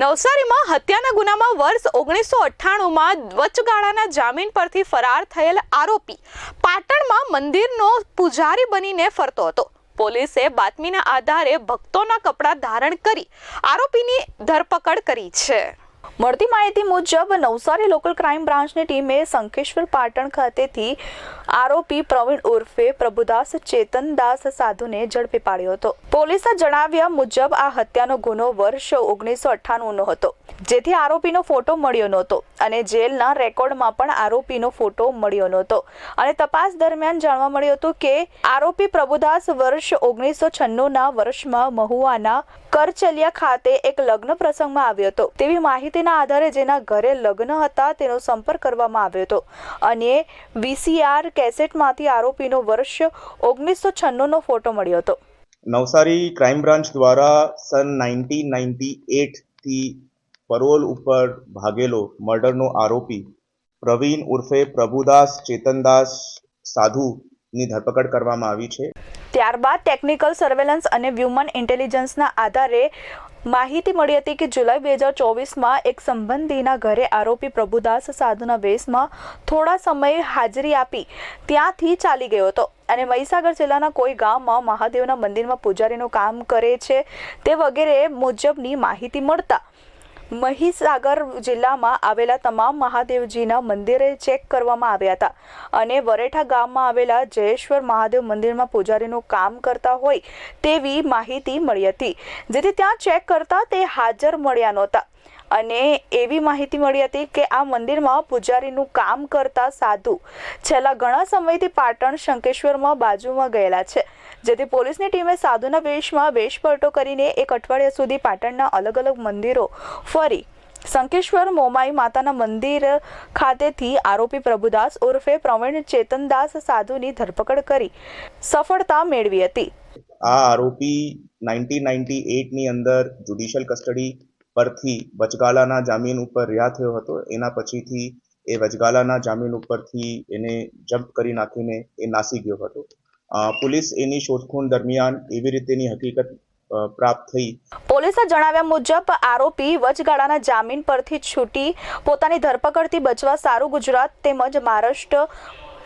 નવસારીમાં હત્યાના ગુનામાં વર્ષ ઓગણીસો અઠ્ઠાણુંમાં વચગાળાના જામીન પરથી ફરાર થયેલ આરોપી પાટણમાં મંદિરનો પૂજારી બનીને ફરતો હતો. પોલીસે બાતમીના આધારે ભક્તોના કપડાં ધારણ કરી આરોપીની ધરપકડ કરી છે. મળતી માહિતી મુજબ, નવસારી લોકલ ક્રાઇમ બ્રાન્ચની ટીમે શંખેશ્વર પાટણ ખાતેથી આરોપી પ્રવીણ ઉર્ફે પ્રભુદાસ ચેતનદાસ સાધુને ઝડપી પાડ્યો હતો. પોલીસે જણાવ્યા મુજબ, આ હત્યાનો ગુનો વર્ષ ઓગણીસો અઠ્ઠાણુંનો હતો, જેથી આરોપીનો ફોટો મળ્યો નહોતો અને જેલના રેકોર્ડમાં પણ આરોપીનો ફોટો મળ્યો નહોતો. અને તપાસ દરમિયાન જાણવા મળ્યું હતું કે, આરોપી પ્રભુદાસ વર્ષ ઓગણીસો છન્નુંના વર્ષમાં મહુવાના કરચલિયા ખાતે એક લગ્ન પ્રસંગમાં આવ્યો હતો. તેવી માહિતીના આધારે જેના ઘરે લગ્ન હતા તેનો સંપર્ક કરવામાં આવ્યો હતો. અને વીસીઆર કેસેટમાંથી આરોપીનો વર્ષ ઓગણીસો છન્નુંનો ફોટો મળ્યો હતો. નવસારી ક્રાઇમ બ્રાન્ચ દ્વારા સન નાઇન્ટીન નાઇન્ટી એટથી પરોલ ઉપર ભાગેલો મર્ડરનો આરોપી પ્રવીણ ઉર્ફે પ્રભુદાસ ચેતનદાસ સાધુની ધરપકડ કરવામાં આવી છે. ત્યારબાદ ટેકનિકલ સર્વેલન્સ અને હ્યુમન ઇન્ટેલિજન્સના આધારે માહિતી મળી હતી કે જુલાઈ બે હજાર ચોવીસમાં એક સંબંધીના ઘરે આરોપી પ્રભુદાસ સાધુના વેશમાં થોડા સમય હાજરી આપી ત્યાંથી ચાલી ગયો હતો. અને મહીસાગર જિલ્લાના કોઈ ગામમાં મહાદેવના મંદિરમાં પૂજારીનું કામ કરે છે તે વગેરે મુજબની માહિતી મળતા મહીસાગર જિલ્લામાં આવેલા તમામ મહાદેવજીના મંદિરે ચેક કરવામાં આવ્યા હતા. અને વરેઠા ગામમાં આવેલા જયેશ્વર મહાદેવ મંદિરમાં પૂજારીનું કામ કરતા હોય તેવી માહિતી મળી હતી. જેથી ત્યાં ચેક કરતા તે હાજર મળ્યા નહોતા. અને એવી માહિતી મળી હતી કે આ મંદિરમાં પૂજારીનું કામ કરતા સાધુ છેલ્લા ઘણા સમયથી પાટણ શંકેશ્વરમાં બાજુમાં ગયેલા છે, જેથી પોલીસની ટીમે સાધુના વેશમાં વેશપલટો કરીને એક અઠવાડિયા સુધી પાટણના અલગ અલગ મંદિરો ફરી શંકેશ્વર મોમાઈ માતાના મંદિર ખાતેથી આરોપી પ્રભુદાસ ઉર્ફે પ્રવીણ ચેતનદાસ સાધુની ધરપકડ કરી સફળતા મેળવી હતી. આ આરોપી નાઇન્ટીન નાઇન્ટી અંદર જ્યુડિશિયલ કસ્ટડી પરથી વચગાળાના જામીન ઉપર રહ્યા થયો હતો. એના પછીથી એ વચગાળાના જામીન ઉપરથી એને જમ્પ કરી નાખીને એ નાસી ગયો હતો. પોલીસ એની શોધખોળ દરમિયાન એવી રીતેની હકીકત પ્રાપ્ત થઈ. પોલીસે જણાવ્યા મુજબ, આરોપી વચગાળાના જામીન પરથી છૂટી પોતાની ધરપકડથી બચવા સારું ગુજરાત તેમજ મહારાષ્ટ્ર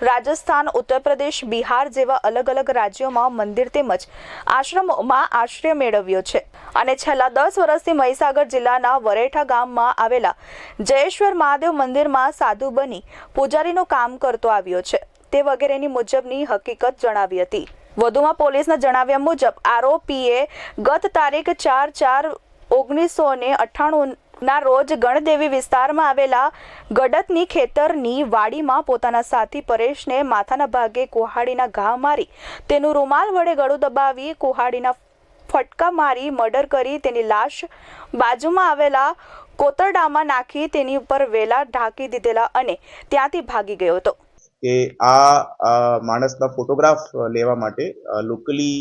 રાજસ્થાન, ઉત્તર પ્રદેશ, બિહાર જેવા અલગ અલગ રાજ્યોમાં મંદિર તેમજ આશ્રમોમાં આશ્રય મેળવ્યો છે. અને છેલ્લા દસ વર્ષથી મહીસાગર જિલ્લાના વરેઠા ગામમાં આવેલા જયેશ્વર મહાદેવ મંદિરમાં સાધુ બની પૂજારીનું કામ કરતો આવ્યો છે. તે વગેરેની મુજબની હકીકત જણાવી હતી. વધુમાં પોલીસના જણાવ્યા મુજબ આરોપીએ ગત તારીખ ચાર ચાર ઓગણીસો ને અઠ્ઠાણું ના રોજ ગણદેવી વિસ્તારમાં આવેલા ગડતની ખેતરની વાડીમાં પોતાના સાથી પરેશને માથાના ભાગે કુહાડીના ઘા મારી તેનું રૂમાલ વડે ગળું દબાવી કુહાડીના ફટકા મારી મર્ડર કરી તેની લાશ બાજુમાં આવેલા કોતરડામાં નાખી તેની ઉપર વેલા ઢાંકી દીધેલા અને ત્યાંથી ભાગી ગયો હતો. કે આ માણસના ફોટોગ્રાફ લેવા માટે લોકલી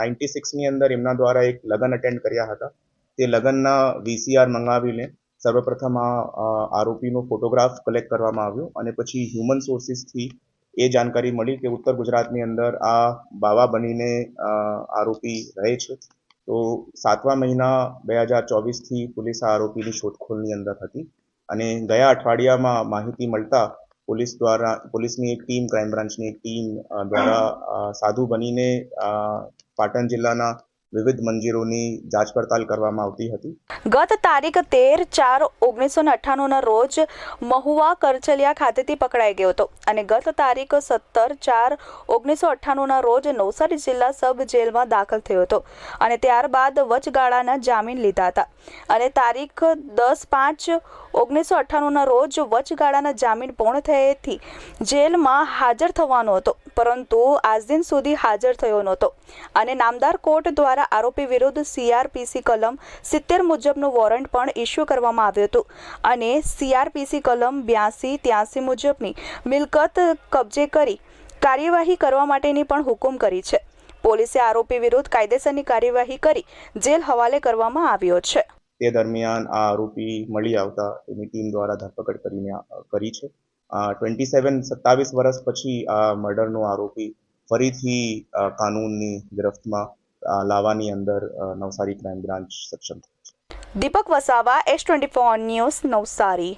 નાઇન્ટી સિક્સની અંદર એમના દ્વારા એક લગ્ન અટેન્ડ કર્યા હતા. તે લગ્નના વીસીઆર મંગાવીને સર્વપ્રથમ આ આરોપીનો ફોટોગ્રાફ કલેક્ટ કરવામાં આવ્યો અને પછી હ્યુમન સોર્સિસથી એ જાણકારી મળી કે ઉત્તર ગુજરાતની અંદર આ બાવા બનીને આરોપી રહે છે. તો સાતમા મહિના બે હજાર ચોવીસથી પોલીસ આ આરોપીની શોધખોળની અંદર હતી અને ગયા અઠવાડિયામાં માહિતી મળતા પોલીસ દ્વારા, પોલીસની એક ટીમ ક્રાઇમ બ્રાન્ચની એક ટીમ દ્વારા સાધુ બનીને પાટણ જિલ્લાના વિવિધ મંદિરોની જાંચ પડતાલ કરવામાં આવતી હતી. ગત તારીખ તેર ચાર ઓગણીસો ને અઠ્ઠાણુંના રોજ મહુવા કરચલિયા ખાતેથી પકડાઈ ગયો હતો અને ગત તારીખ સત્તર ચાર ઓગણીસો અઠ્ઠાણુંના રોજ નવસારી જિલ્લા સબ જેલમાં દાખલ થયો હતો અને ત્યારબાદ વચગાળાના જામીન લીધા હતા. અને તારીખ દસ પાંચ ઓગણીસો અઠ્ઠાણુંના રોજ વચગાળાના જામીન પૂર્ણ થયેથી જેલમાં હાજર થવાનો હતો. પરંતુ આજ દિન સુધી હાજર થયો નહોતો. અને નામદાર કોર્ટ દ્વારા આરોપી વિરુદ્ધ સીઆરપીસી કલમ સિત્તેર મુજબનું વોરંટ પણ ઇસ્યુ કરવામાં આવ્યું હતું. અને સીઆરપીસી કલમ બ્યાસી ત્યાસી મુજબની મિલકત કબજે કરી કાર્યવાહી કરવા માટેની પણ હુકુમ કરી છે. પોલીસે આરોપી વિરુદ્ધ કાયદેસરની કાર્યવાહી કરી જેલ હવાલે કરવામાં આવ્યો છે. તે દરમિયાન આ આરોપી મળી આવતા એની ટીમ દ્વારા ધરપકડ કરીને કરી છે. ટ્વેન્ટી સેવન સત્તાવીસ વર્ષ પછી આ મર્ડરનો આરોપી ફરીથી કાનૂનની ગિરફ્તમાં લાવવાની અંદર નવસારી ક્રાઇમ બ્રાન્ચ સક્ષમ Deepak Vasava S twenty four news Navsari.